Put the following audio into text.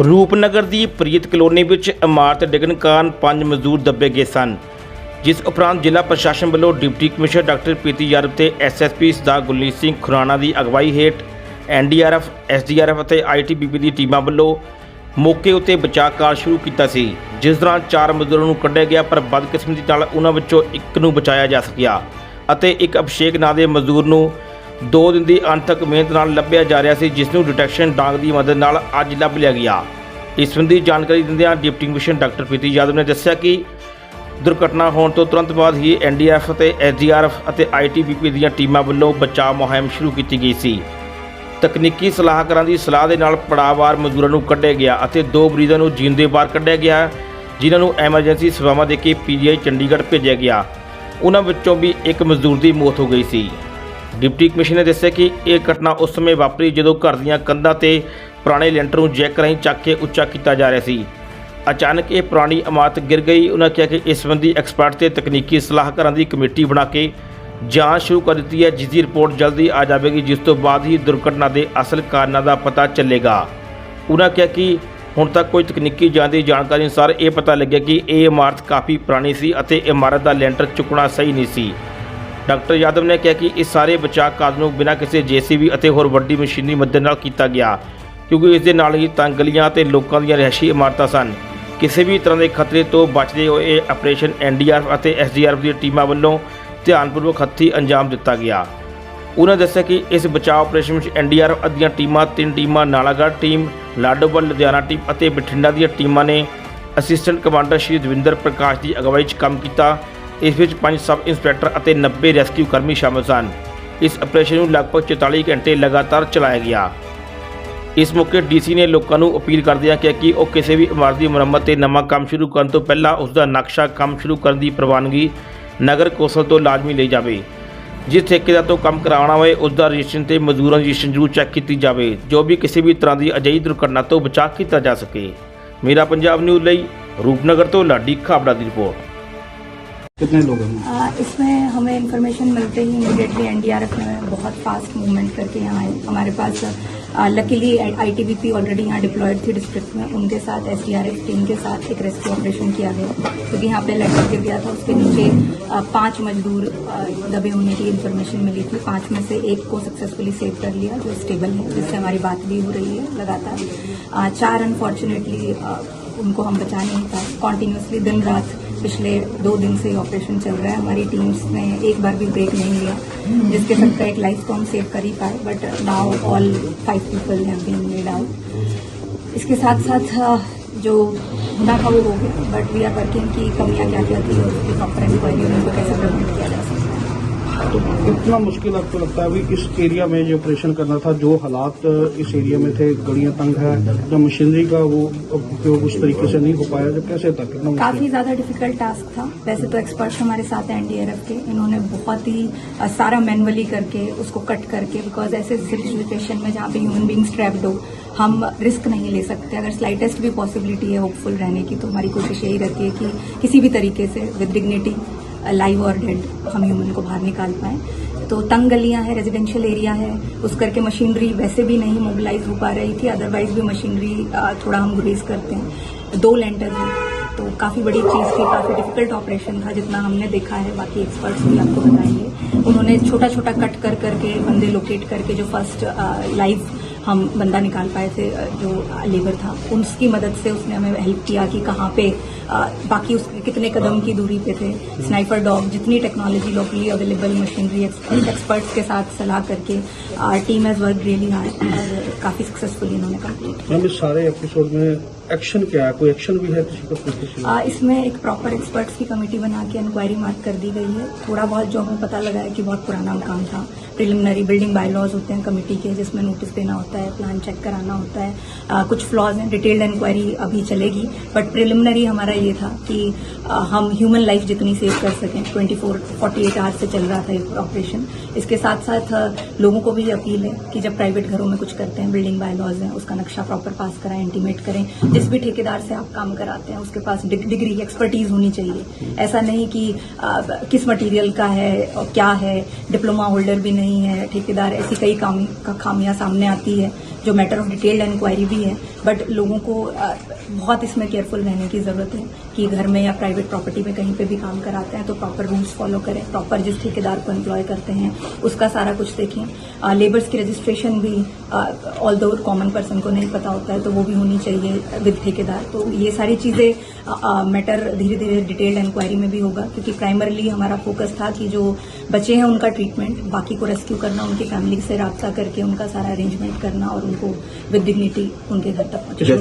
ਰੂਪਨਗਰ ਦੀ ਪ੍ਰੀਤ colony ਵਿੱਚ ਇਮਾਰਤ ਡਿੱਗਣ ਕਾਰਨ ਪੰਜ ਮਜ਼ਦੂਰ ਦੱਬੇ ਗਏ ਸਨ, ਜਿਸ ਉਪਰੰਤ ਜ਼ਿਲ੍ਹਾ ਪ੍ਰਸ਼ਾਸਨ ਵੱਲੋਂ deputy commissioner doctor Preeti Yadav ਤੇ ਐਸਐਸਪੀ ਸਰਦਾਰ ਗੁਰਲੀਤ ਸਿੰਘ ਖੁਰਾਣਾ ਦੀ ਅਗਵਾਈ ਹੇਠ ਐਨਡੀਆਰਐਫ ਐਸਡੀਆਰਐਫ ਅਤੇ ਆਈਟੀਬੀਪੀ ਦੀ ਟੀਮਾਂ ਵੱਲੋਂ ਮੌਕੇ ਉੱਤੇ ਬਚਾਅ ਕਾਰਜ ਸ਼ੁਰੂ ਕੀਤਾ ਸੀ, ਜਿਸ ਦੌਰਾਨ ਚਾਰ ਮਜ਼ਦੂਰਾਂ ਨੂੰ ਕੱਢਿਆ ਗਿਆ, ਪਰ ਬਦਕਿਸਮਤੀ ਨਾਲ ਉਹਨਾਂ ਵਿੱਚੋਂ ਇੱਕ ਨੂੰ ਬਚਾਇਆ ਜਾ ਸਕਿਆ ਅਤੇ ਇੱਕ ਅਭਿਸ਼ੇਕ ਨਾਂ ਦੇ ਮਜ਼ਦੂਰ ਨੂੰ ਦੋ ਦਿਨ ਦੀ ਅੰਤਕ ਮਿਹਨਤ ਨਾਲ ਲੱਭਿਆ ਜਾ ਰਿਹਾ ਸੀ, ਜਿਸ ਨੂੰ ਡਿਟੈਕਸ਼ਨ ਡਾਂਗ ਦੀ ਮਦਦ ਨਾਲ ਅੱਜ ਲੱਭ ਲਿਆ ਗਿਆ। ਇਸ ਸੰਬੰਧੀ ਜਾਣਕਾਰੀ ਦਿੰਦਿਆਂ deputy commissioner doctor Preeti Yadav ਨੇ ਦੱਸਿਆ ਕਿ ਦੁਰਘਟਨਾ ਹੋਣ ਤੋਂ ਤੁਰੰਤ ਬਾਅਦ ਹੀ ਐਨਡੀਆਰਐਫ ਅਤੇ ਐਸਡੀਆਰਐਫ ਅਤੇ ਆਈਟੀਬੀਪੀ ਦੀਆਂ ਟੀਮਾਂ ਵੱਲੋਂ ਬਚਾਅ ਮੁਹਿੰਮ ਸ਼ੁਰੂ ਕੀਤੀ ਗਈ ਸੀ। ਤਕਨੀਕੀ ਸਲਾਹਕਾਰਾਂ ਦੀ ਸਲਾਹ ਦੇ ਨਾਲ ਪੜਾਅਵਾਰ ਮਜ਼ਦੂਰਾਂ ਨੂੰ ਕੱਢਿਆ ਗਿਆ ਅਤੇ ਦੋ ਮਰੀਜ਼ਾਂ ਨੂੰ ਜੀਂਦੇ ਬਾਹਰ ਕੱਢਿਆ ਗਿਆ, ਜਿਨ੍ਹਾਂ ਨੂੰ ਐਮਰਜੈਂਸੀ ਸੇਵਾਵਾਂ ਦੇ ਕੇ ਪੀਜੀਆਈ ਚੰਡੀਗੜ੍ਹ ਭੇਜਿਆ ਗਿਆ। ਉਹਨਾਂ ਵਿੱਚੋਂ ਵੀ ਇੱਕ ਮਜ਼ਦੂਰ ਦੀ ਮੌਤ ਹੋ ਗਈ ਸੀ। ਡਿਪਟੀ ਕਮਿਸ਼ਨਰ ਨੇ ਦੱਸਿਆ ਕਿ ਇਹ ਘਟਨਾ ਉਸ ਸਮੇਂ ਵਾਪਰੀ ਜਦੋਂ ਘਰ ਦੀਆਂ ਕੰਧਾਂ ਤੇ ਪੁਰਾਣੇ ਲੈਂਟਰ ਨੂੰ ਜੈਕ ਰਾਹੀਂ ਚੱਕ ਕੇ ਉੱਚਾ ਕੀਤਾ ਜਾ ਰਿਹਾ ਸੀ। ਅਚਾਨਕ ਇਹ ਪੁਰਾਣੀ ਇਮਾਰਤ ਗਿਰ ਗਈ। ਉਹਨਾਂ ਕਿਹਾ ਕਿ ਇਸ ਸੰਬੰਧੀ ਐਕਸਪਰਟ ਤੇ ਤਕਨੀਕੀ ਸਲਾਹਕਾਰਾਂ ਦੀ ਕਮੇਟੀ ਬਣਾ ਕੇ ਜਾਂਚ ਸ਼ੁਰੂ ਕਰ ਦਿੱਤੀ ਹੈ, ਜਿਸ ਦੀ ਰਿਪੋਰਟ ਜਲਦੀ ਆ ਜਾਵੇਗੀ, ਜਿਸ ਤੋਂ ਬਾਅਦ ਹੀ ਦੁਰਘਟਨਾ ਦੇ ਅਸਲ ਕਾਰਨਾਂ ਦਾ ਪਤਾ ਚੱਲੇਗਾ। ਉਹਨਾਂ ਕਿਹਾ ਕਿ ਹੁਣ ਤੱਕ ਕੋਈ ਤਕਨੀਕੀ ਜਾਂਚ ਦੀ ਜਾਣਕਾਰੀ ਅਨੁਸਾਰ ਇਹ ਪਤਾ ਲੱਗਿਆ ਕਿ ਇਹ ਇਮਾਰਤ ਕਾਫੀ ਪੁਰਾਣੀ ਸੀ ਅਤੇ ਇਮਾਰਤ ਦਾ ਲੈਂਟਰ ਚੁੱਕਣਾ ਸਹੀ ਨਹੀਂ ਸੀ। ਡਾਕਟਰ ਯਾਦਵ ਨੇ ਕਿਹਾ ਕਿ ਇਸ ਸਾਰੇ ਬਚਾਅ ਕਾਰਜ ਨੂੰ ਬਿਨਾਂ ਕਿਸੇ ਜੀਸੀਬੀ ਅਤੇ ਹੋਰ ਵੱਡੀ ਮਸ਼ੀਨਰੀ ਮਦਦ ਨਾਲ ਕੀਤਾ ਗਿਆ, ਕਿਉਂਕਿ ਇਸ ਦੇ ਨਾਲ ਹੀ ਤੰਗ ਗਲੀਆਂ ਅਤੇ ਲੋਕਾਂ ਦੀਆਂ ਰਿਹਾਇਸ਼ੀ ਇਮਾਰਤਾਂ ਸਨ। ਕਿਸੇ ਵੀ ਤਰ੍ਹਾਂ ਦੇ ਖਤਰੇ ਤੋਂ ਬਚਦੇ ਹੋਏ ਇਹ ਆਪਰੇਸ਼ਨ ਐਨਡੀਆਰਐਫ ਅਤੇ ਐਸਡੀਆਰਐਫ ਦੀਆਂ ਟੀਮਾਂ ਵੱਲੋਂ ਧਿਆਨਪੂਰਵਕ ਹੱਥੀਂ ਅੰਜਾਮ ਦਿੱਤਾ ਗਿਆ। ਉਹਨਾਂ ਦੱਸਿਆ ਕਿ ਇਸ ਬਚਾਅ ਆਪਰੇਸ਼ਨ ਵਿੱਚ ਐਨਡੀਆਰਐਫ ਦੀਆਂ ਟੀਮਾਂ, ਤਿੰਨ ਟੀਮਾਂ, ਨਾਲਾਗੜ੍ਹ ਟੀਮ ਲਾਡੋਵਾਲ ਲੁਧਿਆਣਾ ਟੀਮ ਅਤੇ ਬਠਿੰਡਾ ਦੀਆਂ ਟੀਮਾਂ ਨੇ ਅਸਿਸਟੈਂਟ ਕਮਾਂਡਰ ਸ਼੍ਰੀ ਦਵਿੰਦਰ ਪ੍ਰਕਾਸ਼ ਦੀ ਅਗਵਾਈ 'ਚ ਕੰਮ ਕੀਤਾ। ਇਸ ਵਿੱਚ ਪੰਜ ਸਬ ਇੰਸਪੈਕਟਰ ਅਤੇ 90 ਰੈਸਕਿਊ ਕਰਮੀ ਸ਼ਾਮਲ ਸਨ। ਇਸ ਆਪਰੇਸ਼ਨ ਨੂੰ ਲਗਭਗ 44 ਘੰਟੇ ਲਗਾਤਾਰ ਚਲਾਇਆ ਗਿਆ। ਇਸ ਮੌਕੇ ਡੀਸੀ ਨੇ ਲੋਕਾਂ ਨੂੰ ਅਪੀਲ ਕਰਦਿਆਂ ਕਿਹਾ ਕਿ ਉਹ ਕਿਸੇ ਵੀ ਇਮਾਰਤ ਦੀ ਮੁਰੰਮਤ ਤੇ ਨਵਾਂ ਕੰਮ ਸ਼ੁਰੂ ਕਰਨ ਤੋਂ ਪਹਿਲਾਂ ਉਸ ਦਾ ਨਕਸ਼ਾ ਕੰਮ ਸ਼ੁਰੂ ਕਰਨ ਦੀ ਪ੍ਰਵਾਨਗੀ ਨਗਰ ਕੌਂਸਲ ਤੋਂ ਲਾਜ਼ਮੀ ਲਈ ਜਾਵੇ। ਜਿਸ ਠੇਕੇਦਾਰ ਤੋਂ ਕੰਮ ਕਰਾਉਣਾ ਹੋਵੇ ਉਸ ਦਾ ਰਜਿਸਟ੍ਰੇਸ਼ਨ ਤੇ ਮਜ਼ਦੂਰਾਂ ਦੀ ਰਜਿਸਟ੍ਰੇਸ਼ਨ ਜ਼ਰੂਰ ਚੈੱਕ ਕੀਤੀ ਜਾਵੇ, ਜੋ ਵੀ ਕਿਸੇ ਵੀ ਤਰ੍ਹਾਂ ਦੀ ਅਜਿਹੀ ਦੁਰਘਟਨਾ ਤੋਂ ਬਚਾਅ ਕੀਤਾ ਜਾ ਸਕੇ। ਮੇਰਾ ਪੰਜਾਬ ਨਿਊਜ਼ ਲਈ ਰੂਪਨਗਰ ਤੋਂ ਲਾਡੀ ਖਾਬੜਾ ਦੀ ਰਿਪੋਰਟ। कितने लोग हैं? इसमें हमें इन्फॉर्मेशन मिलते ही इमीडिएटली एनडीआरएफ ने बहुत फास्ट मूवमेंट करके यहाँ आए। हमारे पास लकीली आईटीबीपी ऑलरेडी यहाँ डिप्लॉयड थी डिस्ट्रिक्ट में। उनके साथ एसडीआरएफ टीम के साथ एक रेस्क्यू ऑपरेशन किया गया। क्योंकि यहाँ पे लेटर गिर गया था, उसके नीचे पाँच मजदूर दबे होने की इन्फॉर्मेशन मिली थी। पाँच में से एक को सक्सेसफुली सेव कर लिया, जो स्टेबल है, जिससे हमारी बात भी हो रही है लगातार। चार अनफॉर्चुनेटली उनको हम बचा नहीं पाए। कॉन्टिन्यूसली दिन रात पिछले दो दिन से ऑपरेशन चल रहा है। हमारी टीम्स ने एक बार भी ब्रेक नहीं लिया, जिसके सबका एक लाइफ को हम सेव कर ही पाए but now all five people have been made out इसके साथ साथ जो गुना का वो हो गया बट वी आर वर्किंग की कमियाँ क्या क्या थी और उसकी प्रॉपर इंक्वायरी उनको कैसे प्रमोट किया जा सकता तो कितना मुश्किल आपको लगता है अभी इस एरिया में जो ऑपरेशन करना था, जो हालात इस एरिया में थे, गड़ियाँ तंग है जो मशीनरी का वो उपयोग उस तरीके से नहीं हो पाया जो कैसे था? कितना काफ़ी ज़्यादा डिफ़िकल्ट टास्क था। वैसे तो एक्सपर्ट्स हमारे साथ हैं एनडीआरएफ के। इन्होंने बहुत ही सारा मैनुअली करके उसको कट करके बिकॉज़ ऐसे सिचुएशन में जहाँ पे ह्यूमन बींग्स ट्रैप्ड हो, हम रिस्क नहीं ले सकते। अगर स्लाइटेस्ट भी पॉसिबिलिटी है होपफुल रहने की तो हमारी कोशिश यही रहती है कि किसी भी तरीके से विद डिग्निटी लाइव और डेड हम ह्यूमन को बाहर निकाल पाए। तो तंग गलियाँ हैं रेजिडेंशियल एरिया है, उस करके मशीनरी वैसे भी नहीं मोबिलाइज हो पा रही थी अदरवाइज़ भी मशीनरी थोड़ा हम ग्रेस करते हैं। दो लेंटर हैं तो काफ़ी बड़ी चीज़ थी, काफ़ी डिफ़िकल्ट ऑपरेशन था जितना हमने देखा है, बाकी एक्सपर्ट्स भी आपको बताएँगे। उन्होंने छोटा छोटा कट कर करके बंदे लोकेट करके जो फ़र्स्ट लाइव हम बंदा निकाल पाए थे जो लेबर था। उसकी मदद से उसने हमें हेल्प किया कि कहाँ पे अ, बाकी उसके कितने कदम की दूरी पे थे। स्नाइपर डॉग जितनी technology locally available machinery experts के साथ सलाह करके our team has work really hard और काफ़ी सक्सेसफुली इन्होंने मैम सारे एपिसोड में एक्शन क्या है? कोई एक्शन भी है किसी को आ, इसमें एक प्रॉपर एक्सपर्ट्स की कमेटी बना के इंक्वायरी मार्क कर दी गई है। थोड़ा बहुत जो हमें पता लगा है कि बहुत पुराना काम था। प्रिलिमिनरी बिल्डिंग बायलॉज होते हैं कमेटी के जिसमें नोटिस देना होता है। प्लान चेक कराना होता है। आ, कुछ फ्लॉज हैं डिटेल्ड इंक्वायरी अभी चलेगी बट प्रिलिमिनरी हमारा ये था कि आ, हम ह्यूमन लाइफ जितनी सेव कर सकें 24 फोर फोर्टी एट आवर्स से चल रहा था ऑपरेशन इसके साथ साथ लोगों को भी अपील है कि जब प्राइवेट घरों में कुछ करते हैं बिल्डिंग बायलॉज हैं उसका नक्शा प्रॉपर पास कराएँ इंटीमेट करें। जिस भी ठेकेदार से आप काम कराते हैं उसके पास डिग्री एक्सपर्टीज होनी चाहिए। ऐसा नहीं कि किस मटेरियल का है और क्या है डिप्लोमा होल्डर भी नहीं है ठेकेदार ऐसी कई खामियाँ सामने आती है। जो मैटर ऑफ़ डिटेल्ड इंक्वायरी भी है बट लोगों को बहुत इसमें केयरफुल रहने की ज़रूरत है कि घर में या प्राइवेट प्रॉपर्टी में कहीं पे भी काम कराते हैं तो प्रॉपर रूल्स फॉलो करें प्रॉपर जिस ठेकेदार को एम्प्लॉय करते हैं, उसका सारा कुछ देखें। लेबर्स की रजिस्ट्रेशन भी ऑल दो कॉमन पर्सन को नहीं पता होता है तो वो भी होनी चाहिए विद ठेकेदार। तो ये सारी चीज़ें मैटर धीरे धीरे डिटेल्ड इंक्वायरी में भी होगा, क्योंकि प्राइमरली हमारा फोकस था कि जो बच्चे हैं उनका ट्रीटमेंट बाकी को रेस्क्यू करना, उनकी फैमिली से रब्ता करके उनका सारा अरेंजमेंट करना और उनको विद डिग्निटी उनके घर तक पहुंचाना।